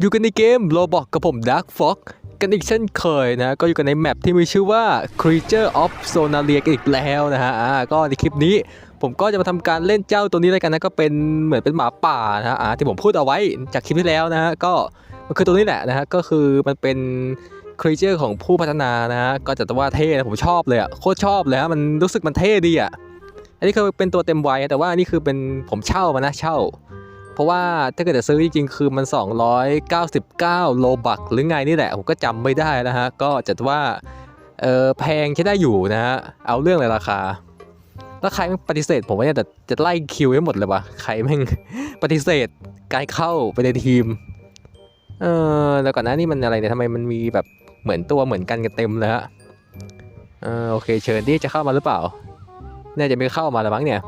อยู่กันในเกมโ o บอกกับผม Dark Fox กันอีกเช่นเคยนะ ก็อยู่กันในแมปที่มีชื่อว่า Creature of Sonalia กันอีกแล้วนะฮะก็ในคลิปนี้ผมก็จะมาทำการเล่นเจ้าตัวนี้แล้วกันนะ ก็เป็นเหมือนเป็นหมาป่านะฮะที่ผมพูดเอาไว้จากคลิปที่แล้วนะฮะก็มันคือตัวนี้แหละนะฮะก็คือมันเป็น Creature ของผู้พัฒนานะฮะก็จะว่าเท่นะผมชอบเลยอะโคตรชอบเลยฮะมันรู้สึกมันเท่ดีอะอันนี้คือเป็นตัวเต็มวัยแต่ว่านนี้คือเป็นผมเช่ามานะเช่า เพราะว่าถ้าเกิดจะซื้อจริงๆคือมัน 299 โลบักหรือไงนี่แหละ ผมก็จำไม่ได้นะฮะ ก็จัดว่าเออแพงใช้ได้อยู่นะฮะ เอาเรื่องเลยราคา แล้วใครแม่ปฏิเสธ ผมว่าเนี่ยแต่จะไล่คิวให้หมดเลยวะใครแม่งปฏิเสธการเข้าไปในทีม เออแล้วก่อนหน้านี่มันอะไรเนี่ยทำไมมันมีแบบเหมือนตัวเหมือนกันกันเต็มเลยฮะเออโอเคเชิญที่จะเข้ามาหรือเปล่า น่าจะไม่เข้ามาแล้วมั้งเนี่ย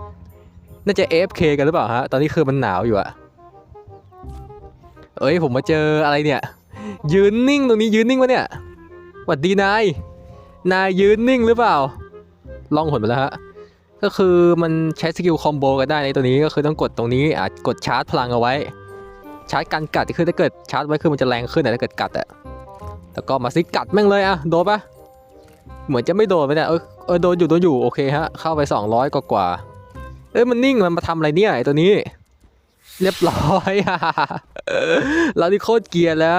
น่าจะ AFK กันหรือเปล่าฮะ ตอนนี้คือมันหนาวอยู่อะเอ้ยผมมาเจออะไรเนี่ย ยืนนิ่งตรงนี้ยืนนิ่งวะเนี่ยหวัดดีนาย นายยืนนิ่งหรือเปล่า ลองหนไปแล้วฮะ ก็คือมันใช้สกิลคอมโบกันได้ในตัวนี้ก็คือต้องกดตรงนี้อาจกดชาร์จพลังเอาไว้ ชาร์จกันกัดคือถ้าเกิดชาร์จไว้คือมันจะแรงขึ้นนะถ้าเกิดกัดอะแล้วก็มาซิกัดแม่งเลยอะโดนปะเหมือนจะไม่โดนไปเนี่ยเออเออโดนอยู่โดนอยู่โอเคฮะเข้าไป 200 กว่ากว่า เอ้ยมันนิ่งมันมาทำอะไรเนี่ยไอตัวนี้ เรียบร้อยเรานี่โคตรเกียร์แล้ว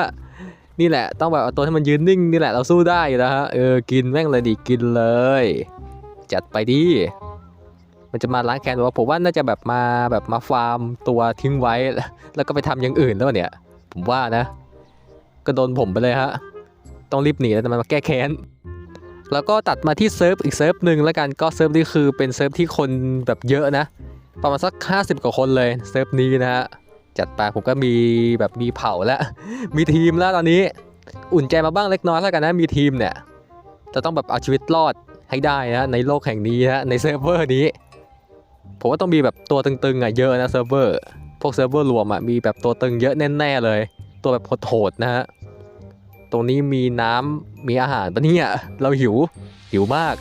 นี่แหละต้องแบบเอาตัวให้มันยืนนิ่งนี่แหละเราสู้ได้อยู่แล้วฮะเออกินแม่งเลยดิกินเลย จัดไปดิมันจะมาล้างแค้นหรือว่าผมว่าน่าจะแบบมาแบบมาฟาร์มตัวทิ้งไว้ แล้วก็ไปทำอย่างอื่นแล้วเนี่ย ผมว่านะ ก็โดนผมไปเลยฮะต้องรีบหนีแล้วแต่มันมาแก้แค้น แล้วก็ตัดมาที่เซิร์ฟอีกเซิร์ฟหนึ่งแล้วกันก็เซิร์ฟนี้คือเป็นเซิร์ฟที่คนแบบเยอะนะ ประมาณสัก 50 กว่าคนเลยเซิร์ฟนี้นะฮะจัดไปผมก็มีแบบมีเผาแล้ว มีทีมแล้วตอนนี้อุ่นใจมาบ้างเล็กน้อยแล้วกันนะมีทีมเนี่ยจะต้องแบบเอาชีวิตรอดให้ได้นะในโลกแห่งนี้นะในเซิร์ฟเวอร์นี้ ผมว่าต้องมีแบบตัวตึงๆอะเยอะนะเซิร์ฟเวอร์พวกเซิร์ฟเวอร์รวมอะมีแบบตัวตึงเยอะแน่ๆเลย ตัวแบบโหดๆนะฮะ ตรงนี้มีน้ำมีอาหารปะเนี่ยเราหิวหิวมาก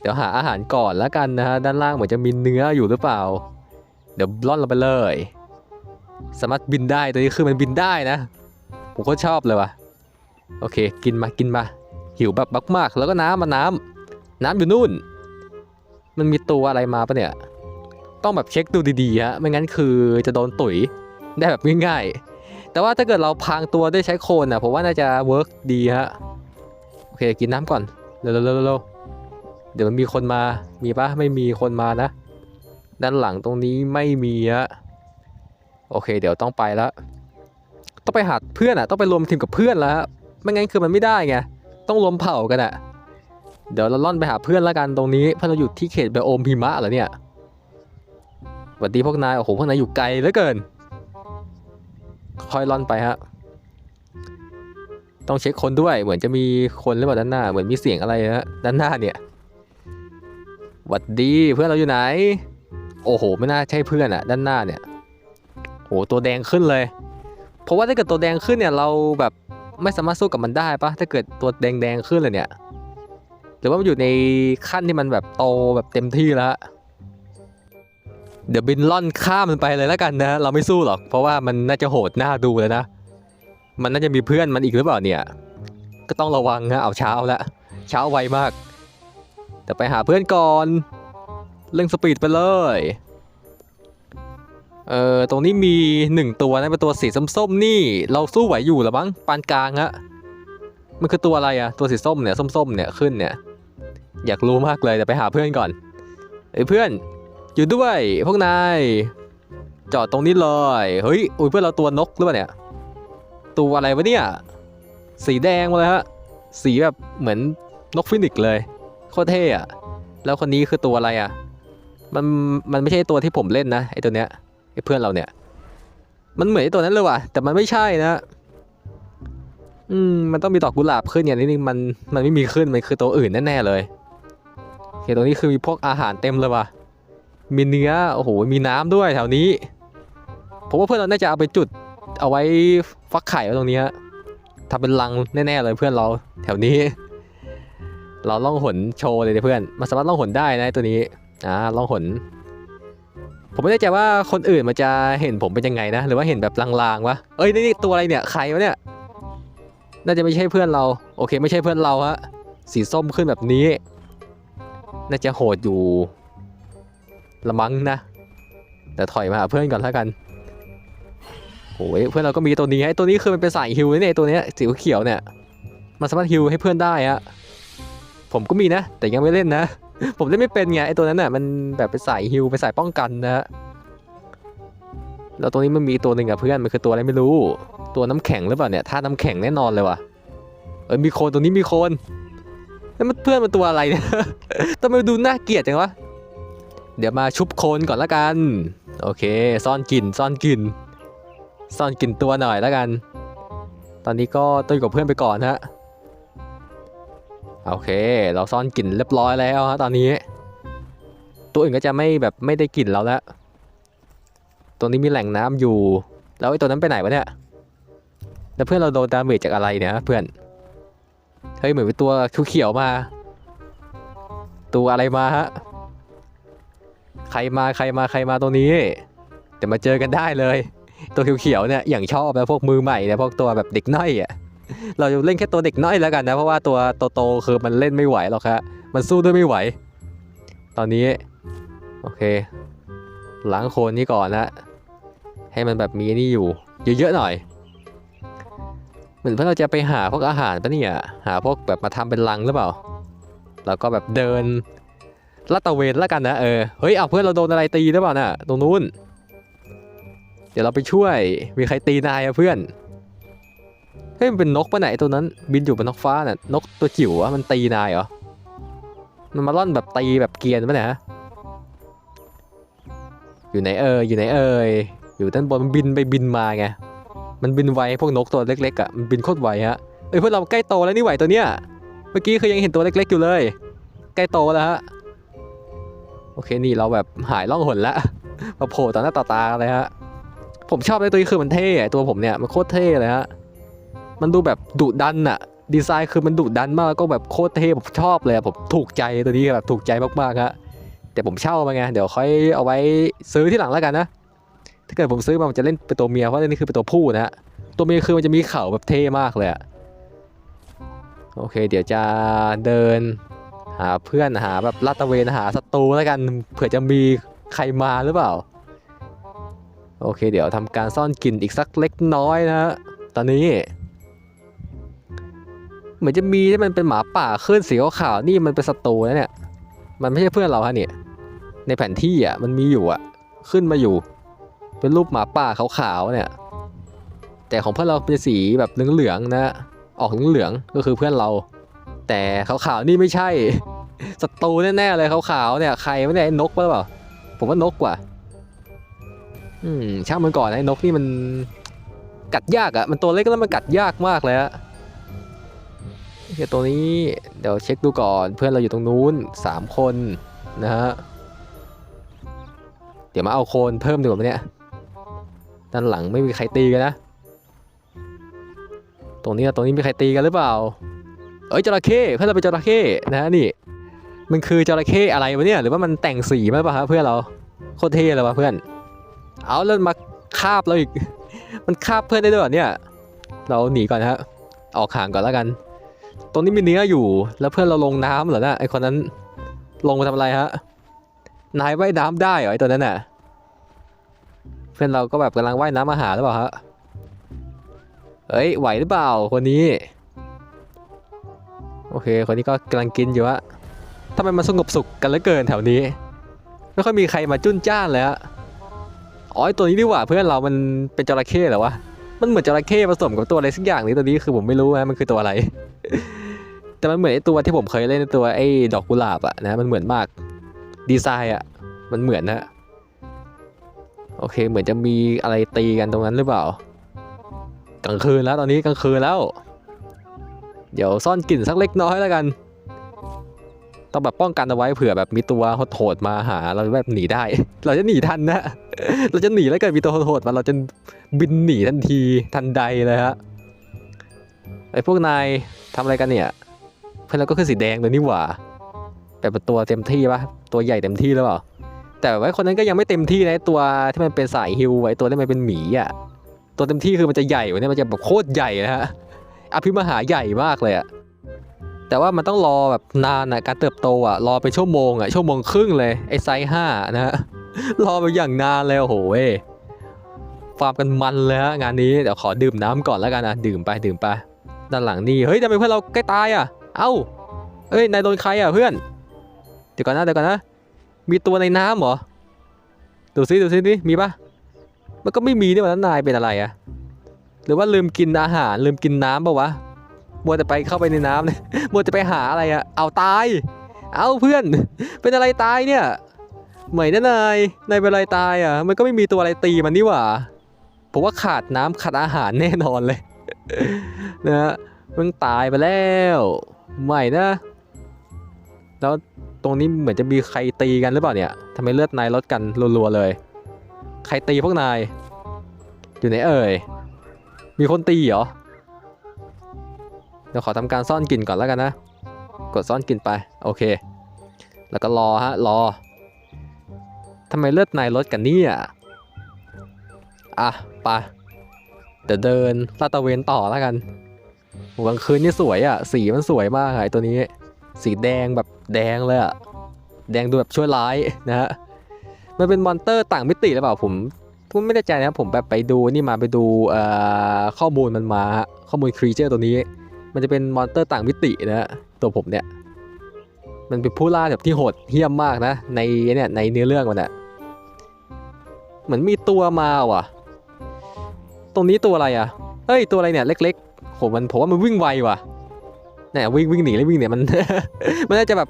เดี๋ยวหาอาหารก่อนแล้วกันนะฮะด้านล่างเหมือนจะมีเนื้ออยู่หรือเปล่า เดี๋ยวล่อนลงไปเลย สามารถบินได้ตัวนี้คือมันบินได้นะ ผมก็ชอบเลยว่ะโอเค กินมากินมา หิวแบบมากๆแล้วก็น้ำมาน้ำน้ำอยู่นู่น มันมีตัวอะไรมาปะเนี่ย ต้องแบบเช็คดูดีๆฮะไม่งั้นคือจะโดนตุ๋ยได้แบบง่ายๆ แต่ว่าถ้าเกิดเราพางตัวด้วยใช้โคนอะผมว่าน่าจะเวิร์กดีฮะโอเคกินน้ำก่อนเร็วๆๆเดี๋ยวมันมีคนมามีปะไม่มีคนมานะ ด้านหลังตรงนี้ไม่มีอะโอเค เดี๋ยวต้องไปแล้วต้องไปหาเพื่อนอะต้องไปรวมทีมกับเพื่อนแล้วฮะไม่งั้นคือมันไม่ได้ไงต้องรวมเผ่ากันอะเดี๋ยวเราล่อนไปหาเพื่อนแล้วกันตรงนี้เพราะเราอยู่ที่เขตไบโอมพิมะเหรอเนี่ยสวัสดีพวกนายโอ้โหพวกนายอยู่ไกลเหลือเกิน ค่อยล่อนไปฮะ ต้องเช็คคนด้วย เหมือนจะมีคนหรือเปล่าด้านหน้า เหมือนมีเสียงอะไรนะฮะ ด้านหน้าเนี่ยหวัดดีเพื่อนเราอยู่ไหน โอ้โห ไม่น่าใช่เพื่อนอะด้านหน้าเนี่ยโหตัวแดงขึ้นเลย เพราะว่าถ้าเกิดตัวแดงขึ้นเนี่ยเราแบบไม่สามารถสู้กับมันได้ปะถ้าเกิดตัวแดงแดงขึ้นเลยเนี่ย หรือว่ามันอยู่ในขั้นที่มันแบบโตแบบเต็มที่แล้ว เดี๋ยวบินล่อนข้ามมันไปเลยแล้วกันนะ เราไม่สู้หรอก เพราะว่ามันน่าจะโหดหน้าดูเลยนะ มันน่าจะมีเพื่อนมันอีกหรือเปล่าเนี่ย ก็ต้องระวังนะเอาเช้าแล้วเช้าไวมาก แต่ไปหาเพื่อนก่อนเร่งสปีดไปเลยเอ่อตรงนี้มีหนึ่งตัวนะเป็นตัวสีส้มๆนี่ เราสู้ไหวอยู่หรือมั้งปานกลางฮะมันคือตัวอะไรอะตัวสีส้มเนี่ยส้มๆเนี่ยขึ้นเนี่ย อยากรู้มากเลยแต่ไปหาเพื่อนก่อนเอ้ยเพื่อน อยู่ด้วยพวกนายจอดตรงนี้เลยเฮ้ยอุ้ยเพื่อนเราตัวนกหรือเปล่าเนี่ย ตัวอะไรวะเนี่ย สีแดงมาเลยฮะสีแบบเหมือนนกฟินิกเลยโคตรเท่อะแล้วคนนี้คือตัวอะไรอะมันมันไม่ใช่ตัวที่ผมเล่นนะไอตัวเนี้ยไอเพื่อนเราเนี่ย มันเหมือนไอตัวนั้นเลยว่ะแต่มันไม่ใช่นะอืมมันต้องมีดอกกุหลาบขึ้นอย่างนี้นึงมันมันไม่มีขึ้นมันคือตัวอื่นแน่ๆเลยโอเคตรงนี้คือมีพวกอาหารเต็มเลยว่ะ มีเนื้อโอ้โหมีน้ำด้วยแถวนี้ ผมว่าเพื่อนเราน่าจะเอาไปจุดเอาไว้ฟักไข่ไว้ตรงนี้ฮะทำเป็นรังแน่ๆเลยเพื่อนเราแถวนี้ เราล่องหนโชว์เลยเพื่อนมันสามารถล่องหนได้นะตัวนี้อ่าล่องหน ผมไม่แน่ใจว่าคนอื่นมันจะเห็นผมเป็นยังไงนะ หรือว่าเห็นแบบลางๆวะเอ้ยนี่ตัวอะไรเนี่ยใครวะเนี่ยน่าจะไม่ใช่เพื่อนเรา โอเค ไม่ใช่เพื่อนเราฮะสีส้มขึ้นแบบนี้ น่าจะโหดอยู่ ละมั้งนะ แต่ถอยมาหาเพื่อนก่อนแล้วกันโอ้ยเพื่อนเราก็มีตัวนี้ไอ้ตัวนี้คือมันเป็นสายฮิวนี่เนี่ยตัวเนี้ยสีเขียวเนี่ยมันสามารถฮิวให้เพื่อนได้ฮะผมก็มีนะ แต่ยังไม่เล่นนะ ผมเล่นไม่เป็นไงไอ้ตัวนั้นน่ะมันแบบเป็นสายฮิวเป็นสายป้องกันนะฮะแล้วตัวนี้มันมีตัวหนึ่งอะเพื่อนมันคือตัวอะไรไม่รู้ ตัวน้ำแข็งหรือเปล่าเนี่ยท่าน้ำแข็งแน่นอนเลยว่ะเออมีโคนตัวนี้มีโคนแล้วมันเพื่อนมันตัวอะไรเนี่ยทำไมดูน่าเกลียดจังวะ เดี๋ยวมาชุบโคนก่อนละกัน โอเค ซ่อนกลิ่นซ่อนกลิ่นซ่อนกลิ่นตัวหน่อยละกัน ตอนนี้ก็ต้องอยู่กับเพื่อนไปก่อนฮะโอเค เราซ่อนกลิ่นเรียบร้อยแล้วฮะตอนนี้ ตัวอื่นก็จะไม่แบบไม่ได้กลิ่นเราแล้วตัวนี้มีแหล่งน้ำอยู่ แล้วไอ้ตัวนั้นไปไหนวะเนี่ยแล้วเพื่อนเราโดนดาเมจจากอะไรเนี่ยเพื่อนเฮ้ยเหมือนเป็นตัวเขียวๆมา ตัวอะไรมาฮะ ใครมาใครมาใครมาตัวนี้เดี๋ยวมาเจอกันได้เลย ตัวเขียวๆเนี่ยอย่างชอบนะพวกมือใหม่เนี่ยพวกตัวแบบเด็กน้อยอะเราจะเล่นแค่ตัวเด็กน้อยแล้วกันนะเพราะว่าตัวโตๆคือมันเล่นไม่ไหวหรอกครับมันสู้ด้วยไม่ไหว ตอนนี้โอเคล้างโคลนนี้ก่อนนะให้มันแบบมีนี่อยู่ เยอะๆหน่อย เหมือนเพื่อเราจะไปหาพวกอาหารปะเนี่ยหาพวกแบบมาทำเป็นรังหรือเปล่า แล้วก็แบบเดิน ลาดตะเวนแล้วกันนะเออเฮ้ยเอาเพื่อนเราโดนอะไรตีหรือเปล่าน่ะตรงนู้น เดี๋ยวเราไปช่วยมีใครตีนายอะเพื่อนเฮ้ยมันเป็นนกปะไหนตัวนั้น บินอยู่บนนกฟ้าน่ะนกตัวจิ๋วอะมันตีนายเหรอมันมาล่อนแบบตีแบบเกียนปะเนี่ยฮะอยู่ไหนเอ่ยอยู่ไหนเอ่ยอยู่ด้านบนมันบินไปบินมาไงมันบินไวพวกนกตัวเล็กๆอะมันบินโคตรไวฮะเอ้ยพวกเราใกล้โตแล้วนี่ไหวตัวเนี้ยเมื่อกี้คือยังเห็นตัวเล็ก ๆ อยู่เลย ใกล้โตแล้วฮะ โอเคนี่เราแบบหายล่องหนละมาโผล่ต่อหน้าต่อตาเลยฮะผมชอบในตัวนี้คือมันเท่ตัวผมเนี่ยมันโคตรเท่เลยฮะมันดูแบบดุดันอะดีไซน์คือมันดุดันมากแล้วก็แบบโคตรเท่ผมชอบเลยผมถูกใจตัวนี้แบบถูกใจมากๆฮะแต่ผมเช่ามาไงเดี๋ยวค่อยเอาไว้ซื้อที่หลังแล้วกันนะถ้าเกิดผมซื้อมามันจะเล่นเป็นตัวเมียเพราะอันนี่คือเป็นตัวผู้นะฮะตัวเมียคือมันจะมีเข่าแบบเท่มากเลยอะโอเค เดี๋ยวจะเดิน หาเพื่อนหาแบบลาดตะเวนหาศัตรูแล้วกันเผื่อจะมีใครมาหรือเปล่า โอเค เดี๋ยวทำการซ่อนกลิ่นอีกสักเล็กน้อยนะฮะตอนนี้เหมือนจะมีที่มันเป็นหมาป่าขึ้นสีขาวๆนี่มันเป็นศัตรูนะเนี่ย มันไม่ใช่เพื่อนเราฮะเนี่ย ในแผนที่อะมันมีอยู่อะ ขึ้นมาอยู่ เป็นรูปหมาป่าขาวๆเนี่ย แต่ของเพื่อนเราเป็นสีแบบเหลืองๆนะ ออกเหลืองๆก็คือเพื่อนเรา แต่ขาวๆนี่ไม่ใช่ศัตรูแน่ๆเลยขาวๆเนี่ยใครไม่ได้ไอ้นกหรือเปล่าผมว่านกกว่า อืมช่างมันก่อนไอ้นกนี่มันกัดยากอะ่ะมันตัวเล็กแล้วมันกัดยากมากเลยอะเดี๋ยวตัวนี้เดี๋ยวเช็คดูก่อนเพื่อนเราอยู่ตรงนู้นสามคนนะฮะเดี๋ยวมาเอาโคนเพิ่มดีกว่าเนี่ยด้านหลังไม่มีใครตีกันนะ ตรงนี้ตรงนี้มีใครตีกันหรือเปล่า เอ้ยจระเข้เพื่อนเราเป็นจระเข้นะฮะนี่ มันคือจระเข้อะไรวะเนี่ย หรือว่ามันแต่งสีมาป่ะครับเพื่อนเราโคตรเท่เลยวะเพื่อน เอาแล้วมาคาบเราอีก มันคาบเพื่อนได้ด้วยเหรอเนี่ย เราหนีก่อนฮะ ออกห่างก่อนแล้วกัน ตรงนี้มีเนื้ออยู่ แล้วเพื่อนเราลงน้ำเหรอนะไอคนนั้นลงมาทำอะไรฮะ นายว่ายน้ำได้เหรอไอตัวนั้นน่ะ เพื่อนเราก็แบบกำลังว่ายน้ำมาหาหรือเปล่าฮะเอ้ยไหวหรือเปล่าคนนี้ โอเค คนนี้ก็กำลังกินอยู่ฮะทำไมมันสงบสุขกันเหลือเกินแถวนี้ ไม่ค่อยมีใครมาจุนจ้านเลยฮะอ๋อไอตัวนี้ดีกว่าเพื่อนเรามันเป็นจระเข้เหรอวะ มันเหมือนจระเข้ผสมกับตัวอะไรสักอย่างนี้ตัวนี้คือผมไม่รู้นะมันคือตัวอะไร แต่มันเหมือนไอตัวที่ผมเคยเล่นตัวไอ้ดอกกุหลาบอะนะ มันเหมือนมากดีไซน์อะมันเหมือนนะโอเค เหมือนจะมีอะไรตีกันตรงนั้นหรือเปล่ากลางคืนแล้วตอนนี้กลางคืนแล้ว เดี๋ยวซ่อนกลิ่นสักเล็กน้อยแล้วกัน ต้องแบบป้องกันเอาไว้เผื่อแบบมีตัวโหดมาหาเราแบบหนีได้ เราจะหนีทันนะเราจะหนีแล้วเกิดมีตัวโหดมาเราจะบินหนีทันทีทันใดเลยฮะไอ้พวกนายทำอะไรกันเนี่ย เพื่อนเราก็คือสีแดงเลยนี่หว่าแบบตัวเต็มที่ปะตัวใหญ่เต็มที่แล้วเปล่าแต่ว่าคนนั้นก็ยังไม่เต็มที่นะตัวที่มันเป็นสายฮิวไอ้ตัวที่มันเป็นหมีอะตัวเต็มที่คือมันจะใหญ่กว่านี้มันจะแบบโคตรใหญ่นะฮะ อภิมหาใหญ่มากเลยอะแต่ว่ามันต้องรอแบบนานอะการเติบโตอะรอเป็นชั่วโมงอะชั่วโมงครึ่งเลยไอ้ไซส์ห้านะฮะรอไปอย่างนานเลยโอ้โหเว้ยฟาร์มกันมันเลยฮะงานนี้เดี๋ยวขอดื่มน้ำก่อนแล้วกันนะดื่มไปดื่มไปด้านหลังนี่เฮ้ยทำไมเพื่อนเราใกล้ตายอะ เอ้าเอ้ยนายโดนใครอะเพื่อนเดี๋ยวก่อนนะเดี๋ยวก่อนนะมีตัวในน้ำเหรอดูซิดูซิดิมีปะมันก็ไม่มีนี่ว่าแล้วนายเป็นอะไรอะ หรือว่าลืมกินอาหารลืมกินน้ำปะวะมัวแต่ไปเข้าไปในน้ำเนี่ยมัวแต่ไปหาอะไรอะเอาตาย เอาเพื่อน เป็นอะไรตายเนี่ยเหมยนะนายนายเป็นอะไรตายอะมันก็ไม่มีตัวอะไรตีมันนี่หว่าผมว่าขาดน้ำขาดอาหารแน่นอนเลยนะฮะมันตายไปแล้วใหม่นะ แล้วตรงนี้เหมือนจะมีใครตีกันหรือเปล่าเนี่ยทำไมเลือดนายลดกันรัวๆเลย ใครตีพวกนาย อยู่ไหนเอ่ย มีคนตีเหรอ เดี๋ยวขอทำการซ่อนกลิ่นก่อนแล้วกันนะ กดซ่อนกลิ่นไป โอเค แล้วก็รอฮะ รอทำไมเลือดนายลดกันนี่ยอะไปเดี๋ยวเดินลาดตะเวนต่อแล้วกันหกลางคืนนี่สวยอะ สีมันสวยมากไอ้ตัวนี้ สีแดงแบบแดงเลยอะ แดงดูแบบช่วยร้ายนะฮะ มันเป็นมอนเตอร์ต่างมิติหรือเปล่าผม ผมไม่แน่ใจนะผมแบบไปดูนี่มาไปดูข้อมูลมันมาข้อมูลครีเจอร์ตัวนี้ มันจะเป็นมอนเตอร์ต่างมิตินะตัวผมเนี่ย มันเป็นผู้ล่าแบบที่โหดเหี้ยมมากนะ ในเนี่ยในเนื้อเรื่องมันอะเหมือนมีตัวมาว่ะ ตรงนี้ตัวอะไรอะเฮ้ยตัวอะไรเนี่ย เล็กๆโหมันผมว่ามันวิ่งไวว่ะเนี่ยวิ่งวิ่งหนีเลยวิ่งเนี่ยมันมันน่าจะแบบ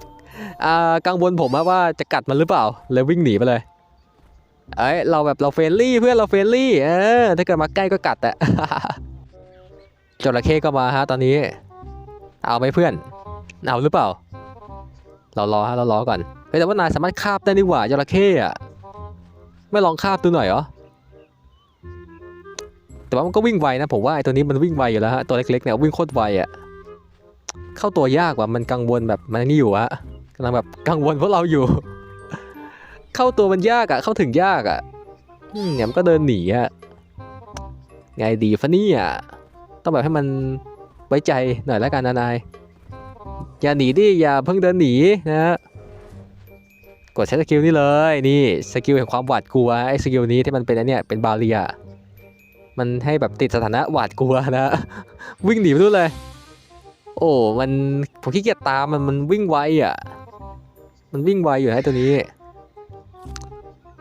กังวลผมว่าจะกัดมันหรือเปล่าเลยวิ่งหนีไปเลย เอ้ยเราแบบเราเฟรนลี่เพื่อนเราเฟรนลี่เออถ้าเกิดมาใกล้ก็กัดอะจระเข้ก็มาฮะตอนนี้ เอาไหมเพื่อน เอาหรือเปล่า เรารอฮะเรารอก่อนเฮ้ยแต่ว่านายสามารถคาบได้นี่หว่าจระเข้อะไม่ลองคาบดูหน่อยเหรอแต่ว่ามันก็วิ่งไวนะผมว่าไอ้ตัวนี้มันวิ่งไวอยู่แล้วฮะตัวเล็กๆเนี่ยวิ่งโคตรไวอะเข้าตัวยากว่ะมันกังวลแบบมันนี่อยู่อะกำลังแบบกังวลพวกเราอยู่ เข้าตัวมันยากอะเข้าถึงยากอะอืมเนี่ยมันก็เดินหนีอะไงดีฟะเนี่ยต้องแบบให้มันไว้ใจหน่อยแล้วกันนะนายอย่าหนีดิอย่าเพิ่งเดินหนีนะฮะกดใช้สกิลนี่เลยนี่สกิลแห่งความหวาดกลัวไอ้สกิลนี้ที่มันเป็นอันเนี้ยเป็นบาเรียมันให้แบบติดสถานะหวาดกลัวนะ วิ่งหนีไปนู่นเลย โอ้มันผมขี้เกียจตามมันมันวิ่งไวอะ มันวิ่งไวอยู่นะไอ้ตัวนี้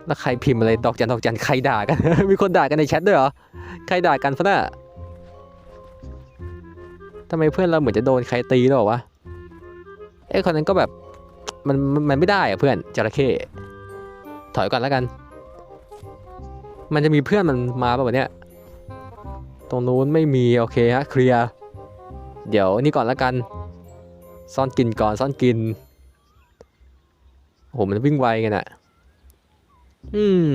แล้วใครพิมพ์อะไรดอกจันดอกจันใครด่ากัน มีคนด่ากันในแชทด้วยเหรอ ใครด่ากันฟะน่ะทำไมเพื่อนเราเหมือนจะโดนใครตีหรอวะเอ้ยคนนั้นก็แบบมันมันไม่ได้อะเพื่อนจระเข้ถอยก่อนแล้วกัน มันจะมีเพื่อนมันมาป่ะวะเนี่ยตรงนู้นไม่มีโอเคฮะเคลียร์เดี๋ยวนี่ก่อนและกัน ซ่อนกินก่อนซ่อนกินโอ้โหมันวิ่งไวกันอะ อืม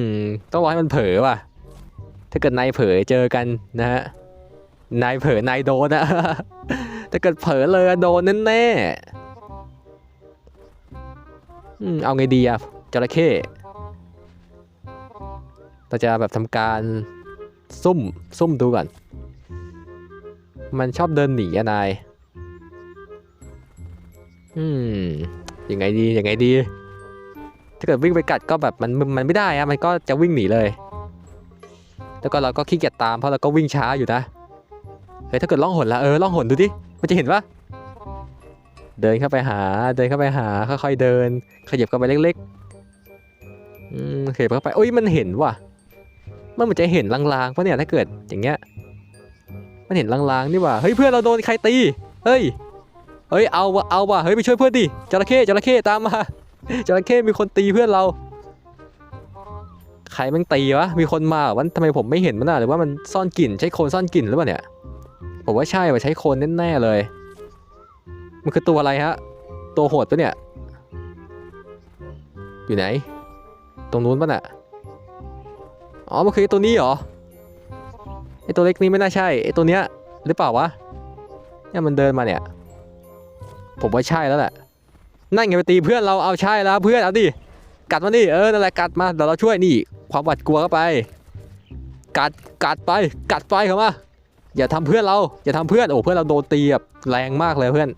ต้องรอให้มันเผลอว่ะ ถ้าเกิดนายเผลอเจอกันนะฮะ นายเผลอนายโดนอะถ้าเกิดเผลอเลยโดนแน่ๆอืมเอาไงดีอะจระเข้เราจะแบบทำการซุ่มซุ่มดูก่อน มันชอบเดินหนีอะนาย อืม ยังไงดี ยังไงดี ถ้าเกิดวิ่งไปกัดก็แบบมันมันไม่ได้อะมันก็จะวิ่งหนีเลย แล้วก็เราก็ขี้เกียจตามเพราะเราก็วิ่งช้าอยู่นะเฮ้ยถ้าเกิดล่องหนละเออล่องหนดูดิมันจะเห็นปะเดินเข้าไปหาเดินเข้าไปหาค่อยๆเดิน ขยับเข้าไปเล็กๆอืมขยับเข้าไปโอ้ยมันเห็นว่ะมันเหมือนจะเห็นลางๆปะเนี่ยถ้าเกิดอย่างเงี้ยมันเห็นลางๆนี่ว่าเฮ้ยเพื่อนเราโดนใครตีเฮ้ยเฮ้ยเอาวะเอาวะเฮ้ยไปช่วยเพื่อนดิจระเข้จระเข้ตามมา จระเข้มีคนตีเพื่อนเรา ใครแมันตีวะ มีคนมาวันทำไมผมไม่เห็นมันอะหรือว่ามันซ่อนกลิ่นใช้โคลนซ่อนกลิ่นหรือเปล่าเนี่ย ผมว่าใช่ว่าใช้โคลนแน่ๆเลย มันคือตัวอะไรฮะ ตัวโหดปะเนี่ย อยู่ไหน ตรงนู้นปะน่ะ อ๋อ มันคือตัวนี้เหรอ ไอตัวเล็กนี้ไม่น่าใช่ ไอตัวเนี้ยหรือเปล่าวะ เนี่ยมันเดินมาเนี่ย ผมว่าใช่แล้วแหละ นั่นไงไปตีเพื่อนเราเอาใช่แล้วเพื่อนเอาดิกัดมานี่เออนั่นแหละกัดมาเดี๋ยวเราช่วยนี่ ความหวาดกลัวเข้าไป กัดกัดไปกัดไปเข้ามาอย่าทำเพื่อนเราอย่าทำเพื่อนโอ้เพื่อนเราโดนตีแบบแรงมากเลยเพื่อน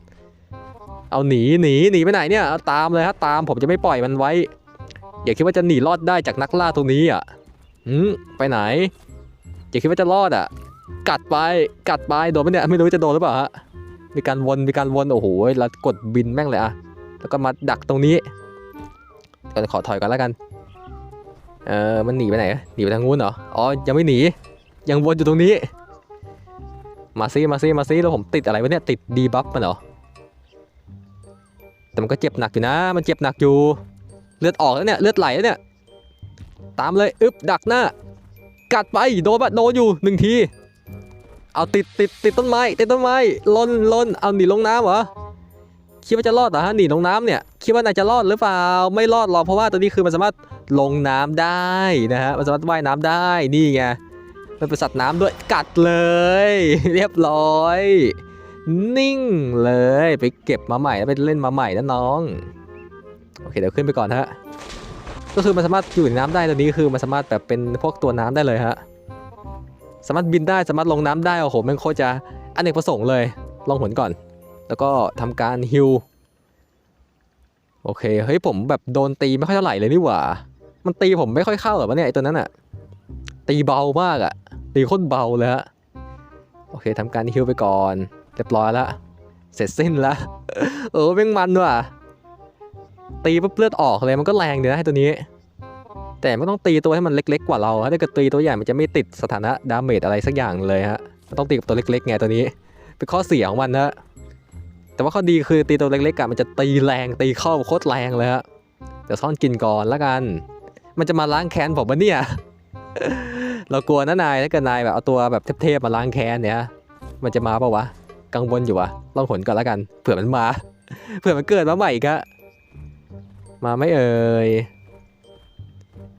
เอาหนีหนีหนีไปไหนเนี่ยเอาตามเลยฮะตามผมจะไม่ปล่อยมันไว้ อย่าคิดว่าจะหนีรอดได้จากนักล่าตัวนี้อะหืมไปไหนอย่าคิดว่าจะรอดอะ กัดไปกัดไปโดนไหมเนี่ยไม่รู้จะโดนหรือเปล่าฮะมีการวนมีการวนโอ้โหเรากดบินแม่งเลยอะ แล้วก็มาดักตรงนี้ก็ขอถอยก่อนแล้วกัน เออมันหนีไปไหนอะหนีไปทางนู้นเหรอ อ๋อ ยังไม่หนี ยังวนอยู่ตรงนี้ มาซิ มาซิ มาซิ แล้วผมติดอะไรวะเนี่ย ติดดีบัฟมันเหรอ แต่มันก็เจ็บหนักอยู่นะ มันเจ็บหนักอยู่ เลือดออกแล้วเนี่ย เลือดไหลแล้วเนี่ย ตามเลย อึบดักหน้า กัดไป โดนปะโดนอยู่หนึ่งที เอาติดติดติดต้นไม้ ติดต้นไม้ลนลนเอาหนีลงน้ำเหรอ คิดว่าจะรอดเหรอฮะหนีลงน้ำเนี่ยคิดว่านายจะรอดหรือเปล่าไม่รอดหรอกเพราะว่าตัวนี้คือมันสามารถลงน้ำได้นะฮะมันสามารถว่ายน้ำได้นี่ไงมันเป็นสัตว์น้ำด้วยกัดเลย เรียบร้อย นิ่งเลยไปเก็บมาใหม่แล้วไปเล่นมาใหม่นะน้องโอเคเดี๋ยวขึ้นไปก่อนฮะก็คือมันสามารถอยู่ในน้ำได้ตัวนี้คือมันสามารถแบบเป็นพวกตัวน้ำได้เลยฮะสามารถบินได้สามารถลงน้ำได้โอ้โหแมันโคตรจะอเนกประสงค์เลย ลองหนก่อน แล้วก็ทำการฮิลโอเคเฮ้ยผมแบบโดนตีไม่ค่อยเท่าไหร่เลยนี่หว่า มันตีผมไม่ค่อยเข้าหรอวะเนี่ยไอตัวนั้นอะตีเบามากอะตีโคตรเบาเลยฮะโอเคทำการฮิลไปก่อนเรียบร้อยละเสร็จสิ้นละเออแม่งมันว่ะตีปุ๊บเลือดออกเลยมันก็แรงเดียนะไอตัวนี้ แต่ไม่ต้องตีตัวให้มันเล็ก ๆ กว่าเราฮะถ้าเกิดตีตัวใหญ่มันจะไม่ติดสถานะดาเมจอะไรสักอย่างเลยฮะมันต้องตีกับตัวเล็กๆไงตัวนี้ เป็นข้อเสียของมันนะ แต่ว่าข้อดีคือตีตัวเล็กๆอะมันจะตีแรงตีเข้าโคตรแรงเลยฮะเดี๋ยวซ่อนกินก่อนละกัน มันจะมาล้างแค้นผมปะเนี่ย เรากลัวนะนายถ้าเกิดนายแบบเอาตัวแบบเทพๆมาล้างแค้นเนี่ย มันจะมาปะวะ กังวลอยู่วะลองผลก่อนละกัน เผื่อมันมา เผื่อมันเกิดมาใหม่อีกอะมาไม่เอ่ย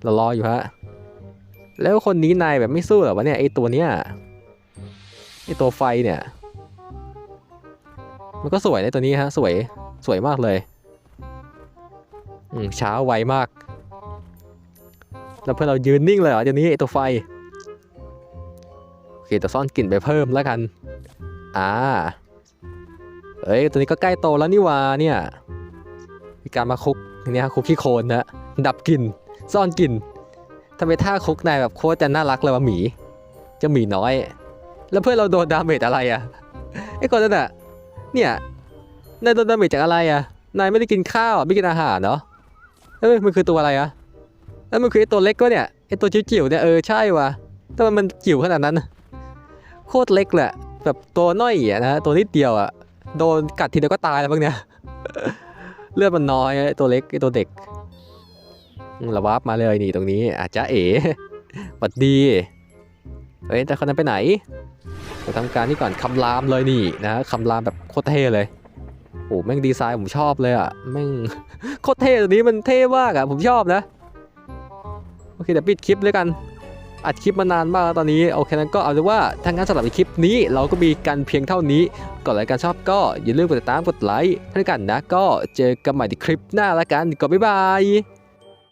เรารออยู่ฮะ แล้วคนนี้นายแบบไม่สู้หรอวะเนี่ยไอตัวเนี้ยไอตัวไฟเนี่ย มันก็สวยในตัวนี้ฮะ สวยสวยมากเลย อืมช้าไวมาก แล้วเพื่อนเรายืนนิ่งเลยเหรอเดี๋ยวนี้ไอตัวไฟโอเคแต่ซ่อนกลิ่นไปเพิ่มแล้วกัน อ่าเอ้ยตัวนี้ก็ใกล้โตแล้วนี่วาเนี่ยมีการมาคุกเนี่ยคุกขี้โคลนนะดับกลิ่นซ่อนกลิ่นทำไมท่าคุกนายแบบโคตรจะน่ารักเลยว่าหมีเจะหมีน้อย แล้วเพื่อนเราโดนดาเมจอะไรอะไอ้คนนั้นอะ เนี่ยนายโดนดาเมจจากอะไรอะนายไม่ได้กินข้าวไม่กินอาหารเนาะเอ้ยมันคือตัวอะไรอะแล้วมันคือไอ้ตัวเล็กก็เนี่ยไอ้ตัวจิ๋วๆเนี่ยเออใช่ว่ะทำไมมันจิ๋วขนาดนั้น โคตรเล็กแหละ แบบตัวน้อยอะนะตัวนิดเดียวอะโดนกัดทีเดียวก็ตายแล้วบ้างเนี่ยเลือดมันน้อยไอ้ตัวเล็กไอ้ตัวเด็กระวับมาเลยนี่ตรงนี้อาจจะเอ๋บัดดีเฮ้ยแต่คนนั้นไปไหน เราทำการนี่ก่อนคำรามเลยนี่นะคำรามแบบโคตรเท่เลยโอ้แม่งดีไซน์ผมชอบเลยอะแม่งโคตรเท่ตัวนี้มันเท่มากอะผมชอบนะโอเคเดี๋ยวปิดคลิปเลยกันอัดคลิปมานานมากตอนนี้โอเคนั้นก็เอาเป็นว่าถ้างั้นสำหรับคลิปนี้ เราก็มีกันเพียงเท่านี้ก่อนรายการชอบก็อย่าลืมกดติดตามกดไลค์ให้กันนะ ก็เจอกันใหม่ในคลิปหน้าละกันก็บ๊ายบาย